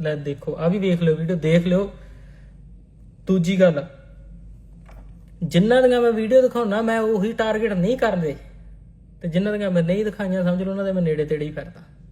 ਲੈ ਦੇਖੋ ਆ ਵੀ ਵੇਖ ਲਿਓ ਵੀਡੀਓ ਦੇਖ ਲਿਓ। ਦੂਜੀ ਗੱਲ ਜਿਨ੍ਹਾਂ ਦੀਆਂ ਮੈਂ ਵੀਡੀਓ ਦਿਖਾਉਣਾ ਮੈਂ ਉਹੀ ਟਾਰਗੇਟ ਨਹੀਂ ਕਰਦੇ। ਤੇ ਜਿਨ੍ਹਾਂ ਦੀਆਂ ਮੈਂ ਨਹੀਂ ਦਿਖਾਈਆਂ, ਸਮਝ ਲਓ, ਉਹਨਾਂ ਦੇ ਮੈਂ ਨੇੜੇ ਤੇੜੇ ਹੀ ਫਿਰਦਾ।